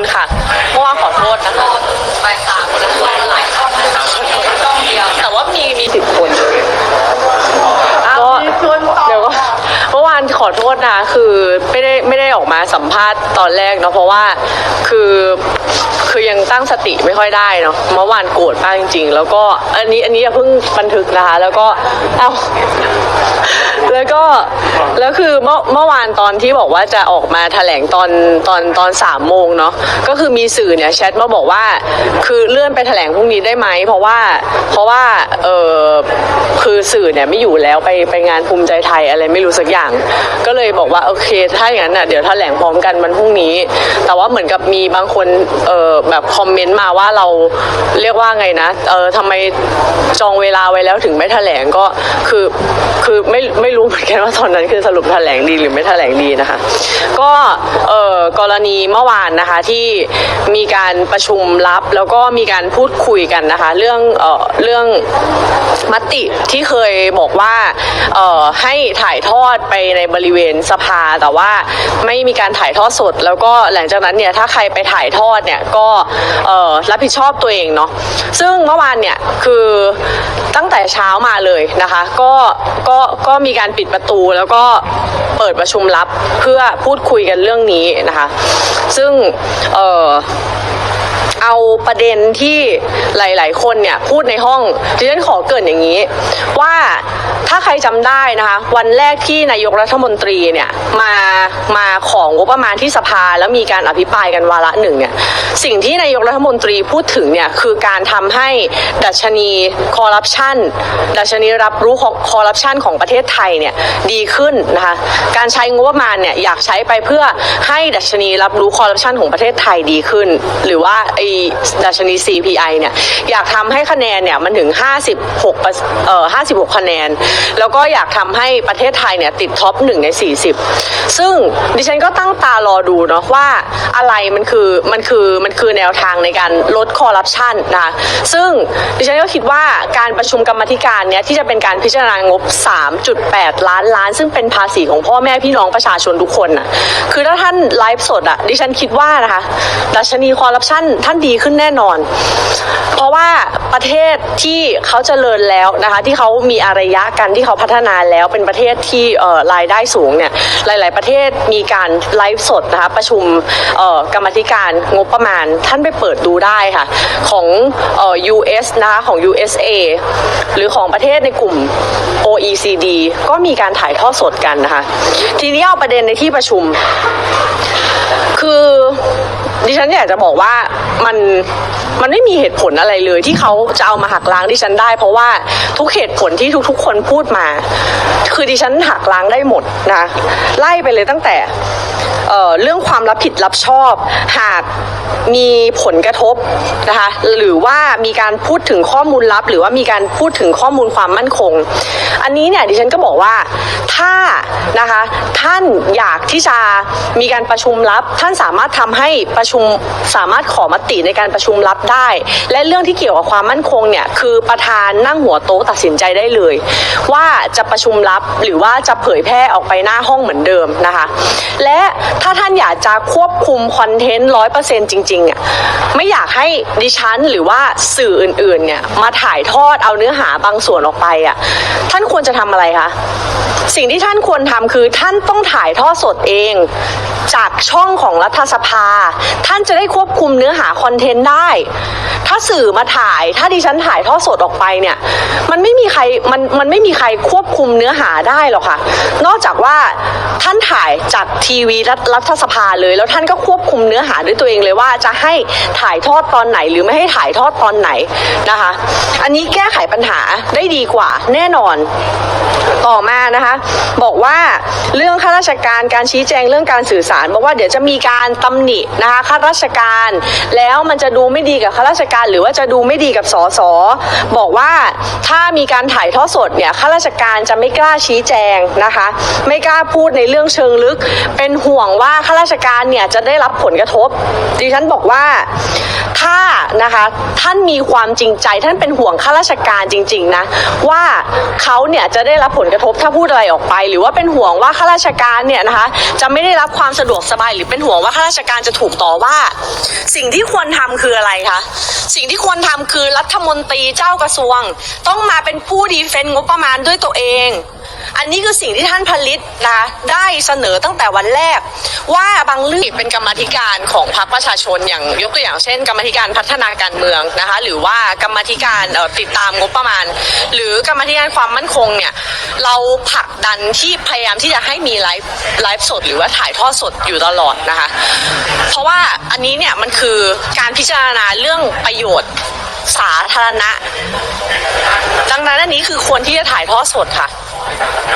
คุณค่ะเมื่อวานขอโทษนะคะไปสามคนหลายคนแต่ว่ามีมีสิบคน ขอโทษนะคือไม่ได้ไม่ได้ออกมาสัมภาษณ์ตอนแรกเนาะเพราะว่าคือคือยังตั้งสติไม่ค่อยได้เนาะเมื่อวานโกรธมากจริง ๆ แล้วก็อันนี้อันนี้อย่าเพิ่งบันทึกนะคะ แล้วก็เอ้าแล้วก็แล้วคือเมื่อเมื่อวานตอนที่บอกว่าจะออกมาแถลงตอนตอนตอนสามโมงเนาะก็คือมีสื่อเนี่ยแชทมาบอกว่า คือเลื่อนไปแถลงพรุ่งนี้ได้ไหมเพราะว่าเพราะว่าเออคือสื่อเนี่ยไม่อยู่แล้วไปไปงานภูมิใจไทยอะไรไม่รู้สักอย่างก็เลยบอกว่าโอเค ถ้าอย่างนั้นน่ะเดี๋ยวแถลงพร้อมกันวันพรุ่งนี้ แต่ว่าเหมือนกับมีบางคนเออแบบคอมเมนต์มาว่าเราเรียกว่าไงนะเออทำไมจองเวลาไว้แล้วถึงไม่แถลงก็คือคือไม่ไม่รู้เหมือนกันว่าตอนนั้นคือสรุปแถลงดีหรือไม่แถลงดีนะคะ ก็เออกรณีเมื่อวานนะคะที่มีการประชุมลับแล้วก็มีการพูดคุยกันนะคะ เรื่องเออเรื่อง มติที่เคยบอกว่าเออให้ถ่ายทอดไปในบริเวณสภาแต่ว่าไม่มีการถ่ายทอดสด แล้วก็หลังจากนั้นเนี่ยถ้าใครไปถ่ายทอดเนี่ยก็เออรับผิดชอบตัวเองเนาะซึ่งเมื่อวานเนี่ยคือตั้งแต่เช้ามาเลยนะคะก็ก็ก็มีการปิดประตูแล้วก็เปิดประชุมลับเพื่อพูดคุยกันเรื่องนี้นะคะ ซึ่งเออ เอาประเด็นที่หลาย ๆ คนเนี่ยพูดในห้องดิฉันขอเกินอย่างนี้ ว่า ถ้าใครจำได้นะคะ วันแรกที่นายกรัฐมนตรีเนี่ยมามาของงบประมาณที่สภาแล้วมีการอภิปรายกันวาระหนึ่งเนี่ยสิ่งที่นายกรัฐมนตรีพูดถึงเนี่ยคือการทำให้ดัชนีคอร์รัปชันดัชนีรับรู้ของคอร์รัปชันของประเทศไทยเนี่ยดีขึ้นนะคะการใช้งบประมาณเนี่ยอยากใช้ไปเพื่อให้ดัชนีรับรู้คอร์รัปชันของประเทศไทยดีขึ้น หรือว่าไอ้ดัชนี CPI เนี่ยอยากทำให้คะแนนเนี่ยมันถึง 56เอ่อ56 คะแนนแล้วก็อยากทำให้ประเทศไทยเนี่ยติดท็อป1ใน 40 ซึ่งดิฉันก็ตั้งตารอดูเนาะว่าอะไรมันคือมันคือมันคือแนวทางในการลดคอร์รัปชันนะคะซึ่งดิฉันก็คิดว่าการประชุมกรรมธิการเนี่ยที่จะเป็นการพิจารณางบ 3.8 ล้านล้าน ซึ่งเป็นภาษีของพ่อแม่พี่น้องประชาชนทุกคนน่ะคือถ้าท่านไลฟ์สดอะดิฉันคิดว่านะคะดัชนีคอร์รัปชันท่านดีขึ้นแน่นอน เพราะว่าประเทศที่เขาเจริญแล้วนะคะ ที่เขามีอารยะกันที่เขาพัฒนาแล้วเป็นประเทศที่รายได้สูงเนี่ยหลาย ๆ ประเทศมีการไลฟ์สดนะคะประชุมกรรมธิการงบประมาณท่านไปเปิดดูได้ค่ะของเอ่อ US นะคะของ USA หรือของประเทศในกลุ่ม OECD ก็มีการถ่ายทอดสดกันนะคะ ทีนี้เอาประเด็นในที่ประชุม คือ ดิฉันอยากจะบอกว่ามันมันไม่มีเหตุผลอะไรเลยที่เขาจะเอามาหักล้างดิฉันได้ เพราะว่าทุกเหตุผลที่ทุก ๆ คนพูดมา คือดิฉันหักล้างได้หมดนะไล่ไปเลยตั้งแต่ เอ่อเรื่องความรับผิดรับชอบ หากมีผลกระทบนะคะหรือว่ามีการพูดถึงข้อมูลลับ หรือว่ามีการพูดถึงข้อมูลความมั่นคง อันนี้เนี่ยดิฉันก็บอกว่าถ้านะคะท่านอยากที่จะมีการประชุมลับ ท่านสามารถทำให้ประชุมสามารถขอมติในการประชุมลับได้ และเรื่องที่เกี่ยวกับความมั่นคงเนี่ยคือประธานนั่งหัวโต๊ะตัดสินใจได้เลย ว่าจะประชุมลับหรือว่าจะเผยแพร่ออกไปหน้าห้องเหมือนเดิมนะคะ และถ้าท่านอยากจะควบคุมคอนเทนต์ร้อยเปอร์เซ็นต์จริงๆอะไม่อยากให้ดิฉันหรือว่าสื่ออื่นๆเนี่ยมาถ่ายทอดเอาเนื้อหาบางส่วนออกไปอะท่านควรจะทำอะไรคะ สิ่งที่ท่านควรทำคือท่านต้องถ่ายทอดสดเอง จากช่องของรัฐสภา ท่านจะได้ควบคุมเนื้อหาคอนเทนต์ได้ ถ้าสื่อมาถ่าย ถ้าดิฉันถ่ายทอดสดออกไปเนี่ย มันไม่มีใครมันมันไม่มีใครควบคุมเนื้อหาได้หรอกค่ะ นอกจากว่าท่านถ่ายจากทีวีรัฐรัฐสภาเลย แล้วท่านก็ควบคุมเนื้อหาด้วยตัวเองเลยว่าจะให้ถ่ายทอดตอนไหนหรือไม่ให้ถ่ายทอดตอนไหนนะคะ อันนี้แก้ไขปัญหาได้ดีกว่าแน่นอน ต่อมานะคะ บอกว่าเรื่องข้าราชการการชี้แจงเรื่องการสื่อสาร บอกว่าเดี๋ยวจะมีการตำหนินะคะข้าราชการ แล้วมันจะดูไม่ดีกับข้าราชการ หรือว่าจะดูไม่ดีกับสสบอกว่าถ้ามีการถ่ายทอดสดเนี่ยข้าราชการจะไม่กล้าชี้แจงนะคะ ไม่กล้าพูดในเรื่องเชิงลึก เป็นห่วงว่าข้าราชการเนี่ยจะได้รับผลกระทบ ดิฉันบอกว่าถ้านะคะท่านมีความจริงใจท่านเป็นห่วงข้าราชการจริง ๆนะว่าเขาเนี่ยจะได้รับผลกระทบถ้าพูดอะไรอออกไป หรือว่าเป็นห่วงว่าข้าราชการเนี่ยนะคะจะไม่ได้รับความสะดวกสบายหรือเป็นห่วงว่าข้าราชการจะถูกต่อว่า สิ่งที่ควรทำคืออะไรคะสิ่งที่ควรทำคือรัฐมนตรีเจ้ากระทรวง ต้องมาเป็นผู้ดีเฟนต์งบประมาณด้วยตัวเอง อันนี้คือสิ่งที่ท่านผลิตนะคะได้เสนอตั้งแต่วันแรก ว่าบางเรื่องเป็นกรรมธิการของพรรคประชาชนอย่างยกตัวอย่างเช่น กรรมธิการพัฒนาการเมืองนะคะ หรือว่ากรรมธิการติดตามงบประมาณ หรือกรรมธิการความมั่นคงเนี่ยเราผลักดันที่พยายามที่จะให้มีไลฟ์ไลฟ์สด หรือว่าถ่ายทอดสดอยู่ตลอดนะคะ เพราะว่าอันนี้เนี่ยมันคือการพิจารณาเรื่องประโยชน์สาธารณะ ดังนั้นอันนี้คือควรที่จะถ่ายทอดสดค่ะ ข